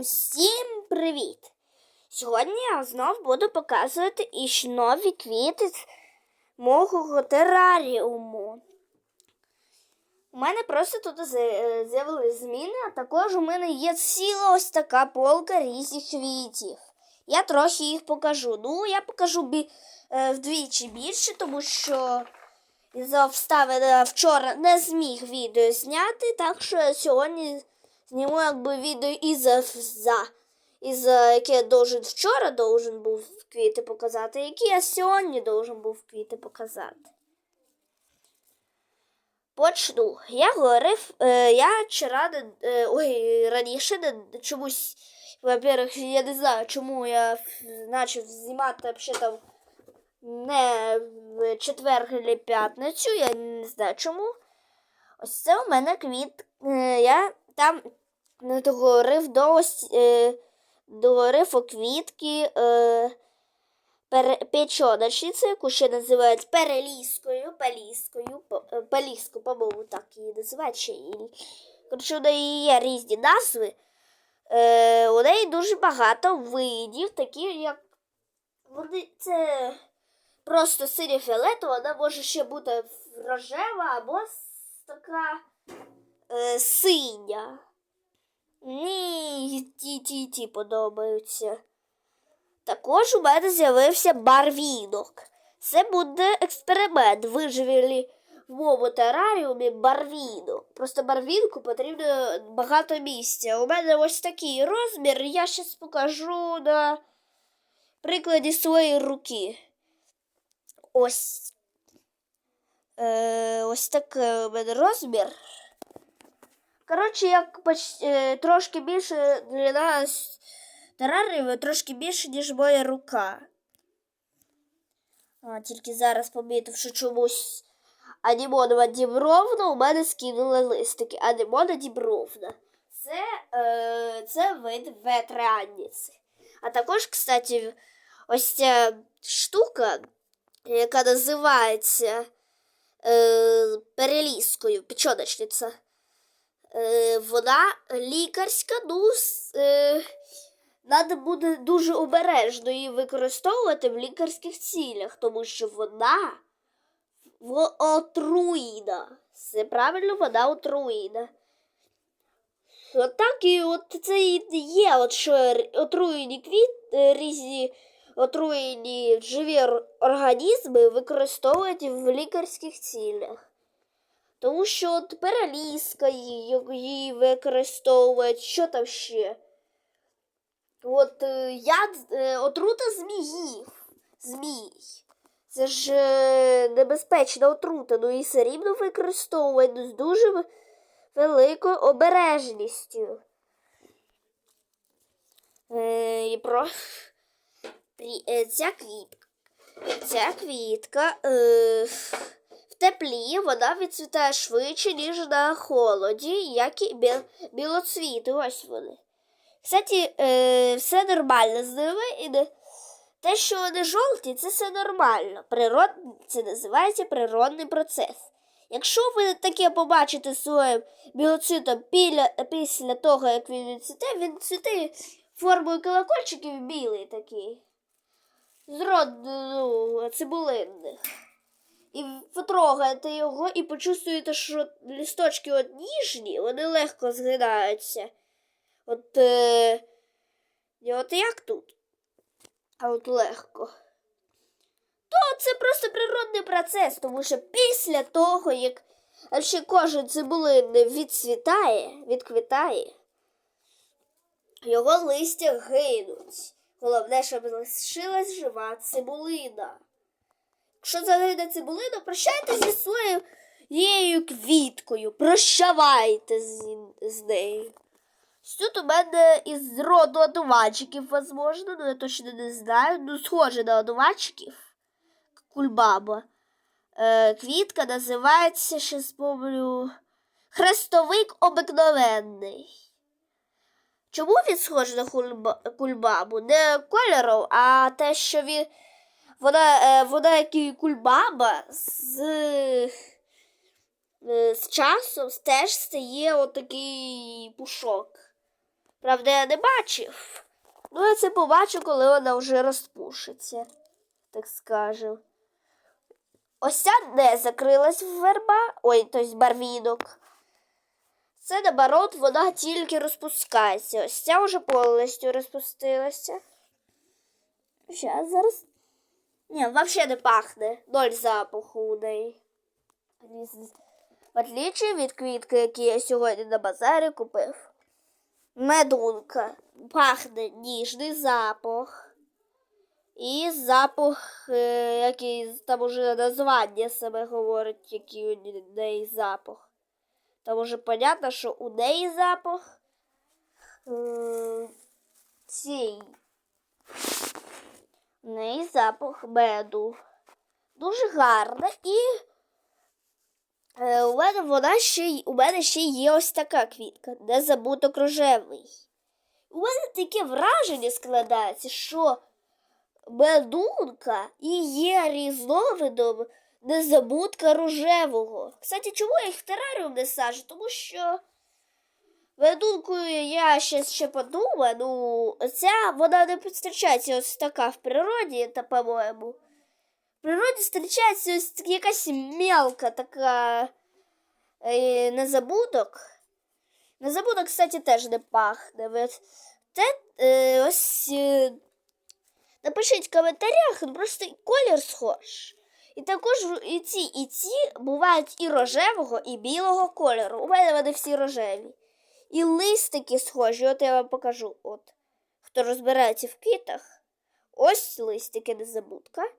Усім привіт! Сьогодні я знов буду показувати іще нові квіти з мого тераріуму. У мене просто тут з'явились зміни, а також у мене є ціла ось така полка різних квітів. Я трохи їх покажу. Ну, я покажу бі, е, вдвічі більше, тому що із-за обставин е, вчора не зміг відео зняти, так що сьогодні зніму якби відео із за, із яке я должен вчора должен був квіти показати, які я сьогодні должен був квіти показати. Почну. Я говорив, е, я вчора, е, ой, раніше не, чомусь, во-первых, я не знаю, чому я почав знімати взагалі там не в четвер чи п'ятницю, я не знаю чому. Ось це у мене квіт. е, Я там не до е, договорив у квітки е, печоночниці, яку ще називають переліскою, паліскою, е, паліску, по-моєму, так її називають ще. Коротше, у неї є різні назви. Е, у неї дуже багато видів, такі як вони це просто синя фіолетова, вона може ще бути рожева або така е, синя. Ні, ті ті ті подобаються. Також у мене з'явився барвінок. Це буде експеримент. Виживілі в моєму тераріумі барвінок. Просто барвінку потрібно багато місця. У мене ось такий розмір, я зараз покажу на прикладі своєї руки. Ось. Е, ось такий у мене розмір. Коротше, як е, трошки більше для нас тераріуму, трошки більше, ніж моя рука. А, тільки зараз помітив, що чомусь Анімонова Дібровна у мене скинула листики. Анімона Дібровна. Це, е, це вид ветряниці. А також, кстати, ось ця штука, яка називається е, переліскою, печоночниця. Е, вона лікарська, ну, е, треба буде дуже обережно її використовувати в лікарських цілях, тому що вона в- отруйна. Це правильно, вона отруйна. Отак і от це і є, от що отруєні квіт, різні отруєні живі організми використовують в лікарських цілях. Тому що от переліска її, використовують, що там ще? От е, яд, е, отрута зміїв. Змій. Це ж е, небезпечна отрута, ну і все рівно використовують з дуже великою обережністю. Е, і про... Ця квітка. Ця квітка е, теплі вона відцвітає швидше, ніж на холоді, як і біл, білоцвіти. Ось вони. Кстати, е, все нормально з ними. І не... Те, що вони жовті, це все нормально. Природ... Це називається природний процес. Якщо ви таке побачите своїм білоцитом піля... після того, як він відцвіте, він цвіте формою колокольчиків білий такий. З роду цибулинних. І потрогаєте його і почувствуєте, що лісточки от ніжні, вони легко згинаються. От, е... от як тут, а от легко. То це просто природний процес, тому що після того, як ще кожен цибулин відцвітає, відквітає, його листя гинуть. Головне, щоб лишилась жива цибулина. Якщо загине цибулина, прощайте зі своєю квіткою. Прощавайте з, з нею. Тут у мене із роду одуванчиків, возможно, ну я точно не знаю. Ну, схоже на одуванчиків. Кульбаба. Е, квітка називається, ще спомню, хрестовик обикновенний. Чому він схожий на кульба- кульбабу? Не кольором, а те, що він. Вона, е, вона як і кульбаба з, е, з часом теж стає отакий пушок. Правда, я не бачив. Ну, я це побачу, коли вона вже розпушиться, так скажем. Ось ця не закрилась верба, ой, тобто барвінок. Це наоборот, вона тільки розпускається. Ось ця вже повністю розпустилася. Зараз, зараз. Ні, взагалі не пахне. Ноль запаху у неї. В отличие від квітки, які я сьогодні на базарі купив. Медунка. Пахне ніжний запах. І запах, е, який там уже названня себе говорить, який у неї запах. Там уже понятно, що у неї запах е, цей. У неї запах меду. Дуже гарна і е, у мене вона ще у мене ще є ось така квітка, незабуток рожевий. У мене таке враження складається, що медунка і є різновидом незабутка рожевого. Кстати, чому я їх в тераріум не саджу? Тому що медункою я ще, ще подумаю, ну, ця вона не зустрічається ось така в природі, та, по-моєму. В природі зустрічається ось якась мелка така е, незабудок. Незабудок, кстати, теж не пахне. Те, е, ось е, напишіть в коментарях, ну, просто колір схож. І також і ці, і ці бувають і рожевого, і білого кольору. У мене вони всі рожеві. І листики схожі, от я вам покажу. От. Хто розбирається в квітах, ось листики незабудка.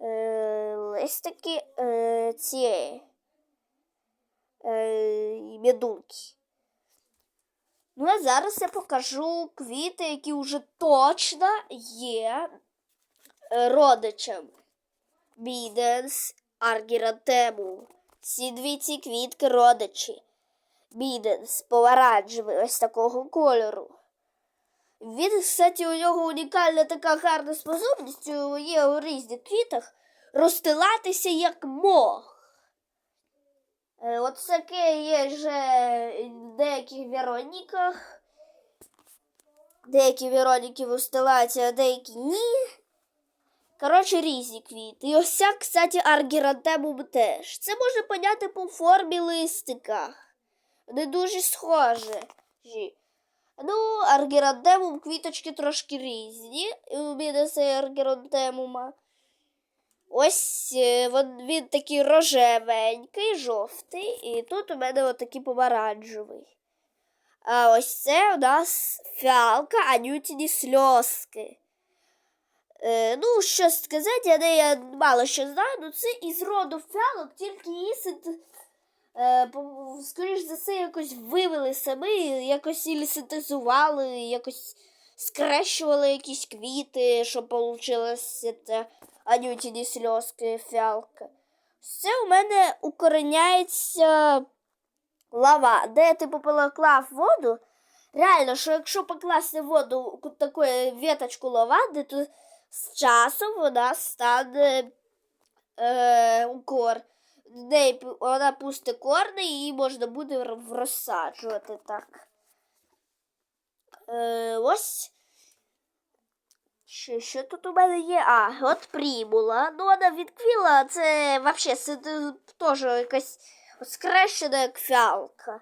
Е, листики е, цієї е, медунки. Ну, а зараз я покажу квіти, які вже точно є е, родичем. Біденс аргірантему. Ці дві ці квітки родичі. Біденс помаранчевий, ось такого кольору. Він, кстати, у нього унікальна така гарна способність є у різних квітах розстилатися як мох. Е, От таке є вже в деяких Вероніках. Деякі Вероніки вистилаються, а деякі ні. Коротше, різні квіти. І ось ця, кстати, аргірантемум теж. Це можна поняти по формі листика. Вони дуже схожі. Ну, аргірантемум квіточки трошки різні. У мене це аргірантемума. Ось е, він, він такий рожевенький, жовтий, і тут у мене отакий помаранчевий. А ось це у нас фіалка анютіні сльозки. Е, ну, що сказати, я не я мало що знаю, ну це із роду фіалок, тільки її синт- по- скоріш за все, якось вивели самі, якось ілі синтезували, якось скрещували якісь квіти, щоб получилася ця анютіні сльозки фіалка. Це у мене укореняється лава, де я типу поклав воду. Реально, що якщо покласти воду ку- таку веточку лаванди, то з часом вона стане е, у кор. В неї вона пусте корни, і її можна буде розсаджувати так. Е, ось. Що, що тут у мене є? А, от примула. Ну, вона відквіла, це взагалі це теж якась скрещена як фіалка.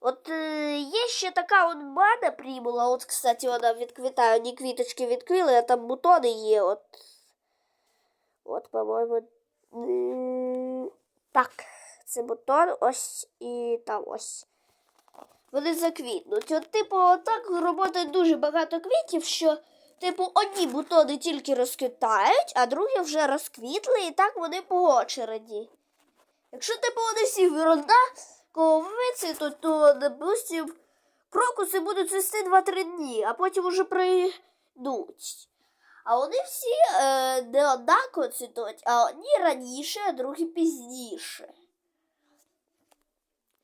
От е, є ще така от мене примула, от, кстати, вона відквітає, одні квіточки відквіли, а там бутони є. От, от по-моєму. Так, це бутон, ось і там ось. Вони заквітнуть. От, типу, отак роботає дуже багато квітів, що, типу, одні бутони тільки розквітають, а другі вже розквітли, і так вони по очереді. Якщо типу вони всі виродна, ковиці, то, то допустим, крокуси будуть цвісти 2-3 дні, а потім уже прийдуть. А вони всі е, не однаково цвітуть, а одні раніше, а другі пізніше.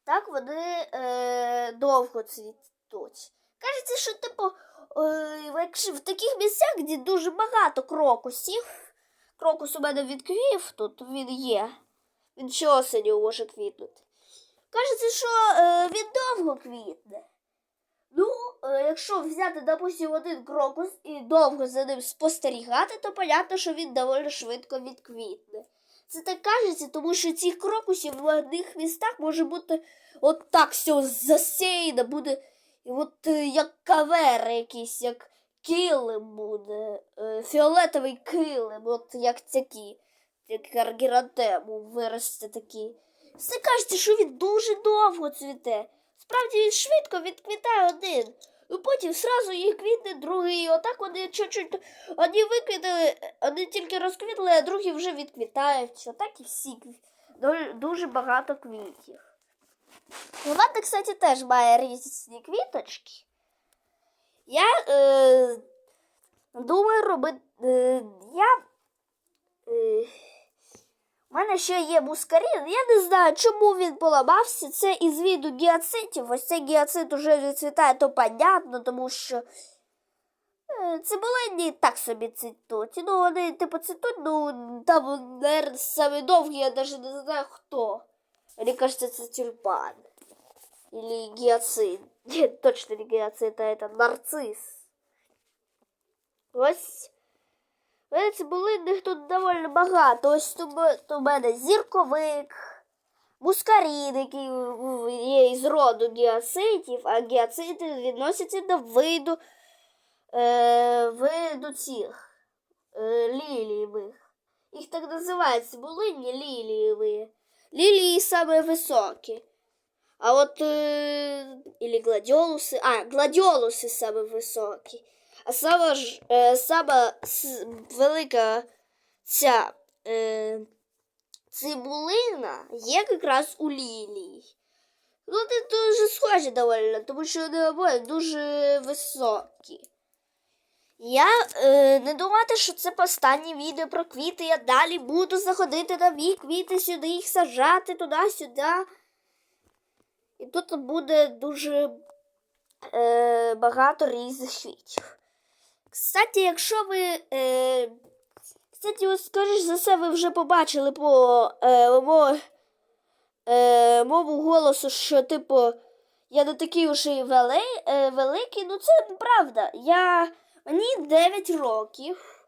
Так вони е, довго цвітуть. Кажеться, що типу, е, в таких місцях, де дуже багато крокусів, крокус у мене відквів, тут він є. Він ще осеню може квітнути. Кажеться, що е, він довго квітне. Е, якщо взяти, допустим, один крокус і довго за ним спостерігати, то понятно, що він доволі швидко відквітне. Це так кажеться, тому що цих крокусів в одних містах може бути от так все засіяно, буде от е, як кавер якийсь, як килим буде, е, фіолетовий килим, от як такі, як аргірантему виросте такі. Все кажеться, що він дуже довго цвіте. Справді він швидко відквітає один. Ну потім сразу їх квітне другий. Отак вони чуть-чуть. Одні виквітали, одні тільки розквітли, а другі вже відквітають. Отак і всі. Дуже багато квітів. Лаванда, кстати, теж має різні квіточки. Я е, думаю робити. Е, я. Е, у мене ще є мускарін. Я не знаю, чому він поламався. Це із виду гіацинтів. Ось цей гіацинт уже відцвітає, то понятно, тому що е, цибулині так собі цвітуть. Ну, вони типу цвітуть, ну там наверное, самі довгі, я навіть не знаю хто. Мені кажется, це тюльпан. Или гіацинт. Ні, точно не гіацинт, а это нарцис. Ось. Мене цибулинних тут доволі багато. Ось тут у мене зірковик, мускарін, який є із роду гіацинтів, а гіацинти відносяться до виду, е, виду цих е, лілієвих. Їх так називають цибулинні лілієві. Лілії саме високі. А от е, или гладіолуси, а, гладіолуси саме високі. А сама ж е, сама велика ця е, цибулина є якраз у лілії. Ну, вони дуже схожі доволі, тому що вони обоє дуже високі. Я е, не думати, що це останнє відео про квіти. Я далі буду заходити на мій квіти сюди, їх сажати туди-сюди. І тут буде дуже е, багато різних квітів. Кстати, якщо ви. Е, кстати, ось, скоріш за все, ви вже побачили по е, мо, е, мову голосу, що, типу, я не такий уж і вели, е, великий. Ну, це правда. Я, мені 9 років.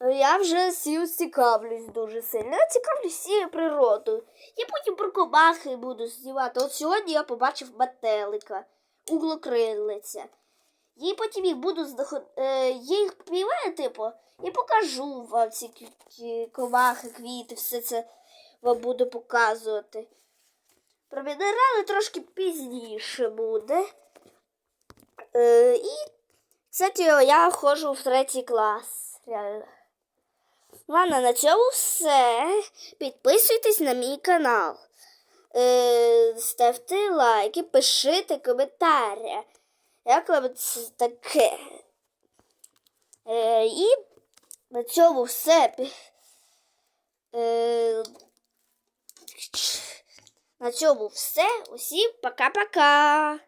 Я вже сів цікавлюсь дуже сильно. Я цікавлюсь всією природою. Я потім про комахи буду знімати. От сьогодні я побачив метелика, углокрилиця. І потім їх буду знаход... е, я їх піймаю, типу, і покажу вам ці комахи, квіти, все це вам буду показувати. Про мінерали трошки пізніше буде. Е, і, кстати, я ходжу в третій клас. Реально. Ладно, на цьому все. Підписуйтесь на мій канал. Е, ставте лайки, пишите коментарі. Як вам таке? Е, і на цьому все. Е, на цьому все. Усім пока-пока.